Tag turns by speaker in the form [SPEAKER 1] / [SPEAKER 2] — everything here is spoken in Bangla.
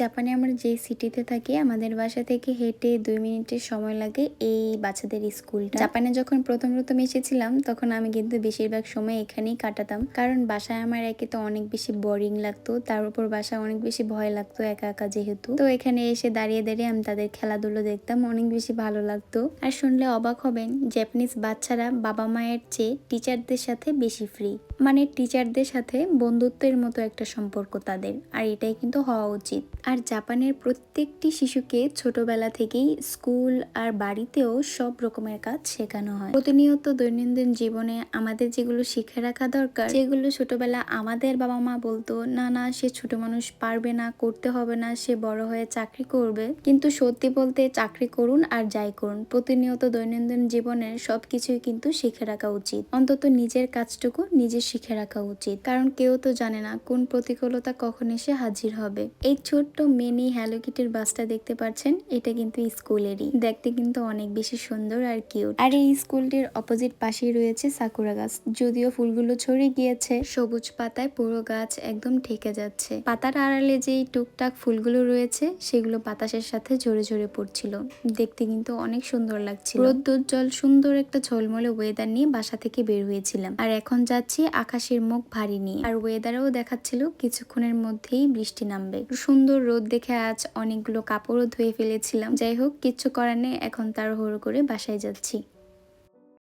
[SPEAKER 1] জাপানে আমরা যে সিটিতে থাকি, আমাদের বাসা থেকে হেঁটে দুই মিনিটের সময় লাগে এই বাচ্চাদের স্কুলটা। জাপানে যখন প্রথম প্রথম এসেছিলাম, তখন আমি কিন্তু বেশিরভাগ সময় এখানেই কাটাতাম। কারণ বাসায় আমার একে তো অনেক বেশি বোরিং লাগতো, তার উপর বাসায় অনেক বেশি ভয় লাগতো একা একা যেহেতু। তো এখানে এসে দাঁড়িয়ে দাঁড়িয়ে আমি তাদের খেলাধুলো দেখতাম, অনেক বেশি ভালো লাগতো। আর শুনলে অবাক হবেন জাপানিজ বাচ্চারা বাবা মায়ের চেয়ে টিচারদের সাথে বেশি ফ্রি মানে টিচারদের সাথে বন্ধুত্বের মতো একটা সম্পর্ক তাদের, আর এটাই কিন্তু হওয়া উচিত। আর জাপানের প্রত্যেকটি শিশুকে ছোটবেলা থেকেই স্কুল আর বাড়িতেও সব রকমের কাজ শেখানো হয়। প্রতিনিয়ত দৈনন্দিন জীবনে আমাদের যেগুলো শিখে রাখা দরকার যেগুলো ছোটবেলা আমাদের বাবা মা বলতো, না না, সে ছোট মানুষ পারবে না, করতে হবে না, সে বড় হয়ে চাকরি করবে। কিন্তু সত্যি বলতে চাকরি করুন আর যাই করুন, প্রতিনিয়ত দৈনন্দিন জীবনের সবকিছুই কিন্তু শিখে রাখা উচিত। অন্তত নিজের কাজটুকু নিজে শিখে রাখা উচিত। কারণ কেউ তো জানে না কোন প্রতিকূলতা কখন এসে হাজির হবে। এই ছোট্ট মিনি হ্যালো কিটির বাসটা দেখতে পাচ্ছেন, এটা কিন্তু স্কুলেরই। দেখতে কিন্তু অনেক বেশি সুন্দর আর কিউট আর এই স্কুলটির অপোজিট পাশেই রয়েছে সাকুরা গাছ। যদিও ফুলগুলো ছড়িয়ে গিয়েছে, সবুজ পাতায় পুরো গাছ একদম ঠেকে যাচ্ছে। পাতার আড়ালে যেই টুকটাক ফুলগুলো রয়েছে, সেগুলো বাতাসের সাথে ঝরে ঝরে পড়ছিল। দেখতে কিন্তু অনেক সুন্দর লাগছিল। রোদ্দুজ্জ্বল সুন্দর একটা ঝলমলে ওয়েদার নিয়ে বাসা থেকে বের হয়েছিলাম। আর এখন যাচ্ছি আকাশের মুখ ভারী নিয়ে। আর ওয়েদারও দেখাচ্ছিল, কিছুক্ষণের মধ্যেই বৃষ্টি নামবে। সুন্দর রোদ দেখে আজ অনেকগুলো কাপড়ও ধুয়ে ফেলেছিলাম। যাই হোক, কিচ্ছু করার নেই, এখন তার করে বাসায় যাচ্ছি।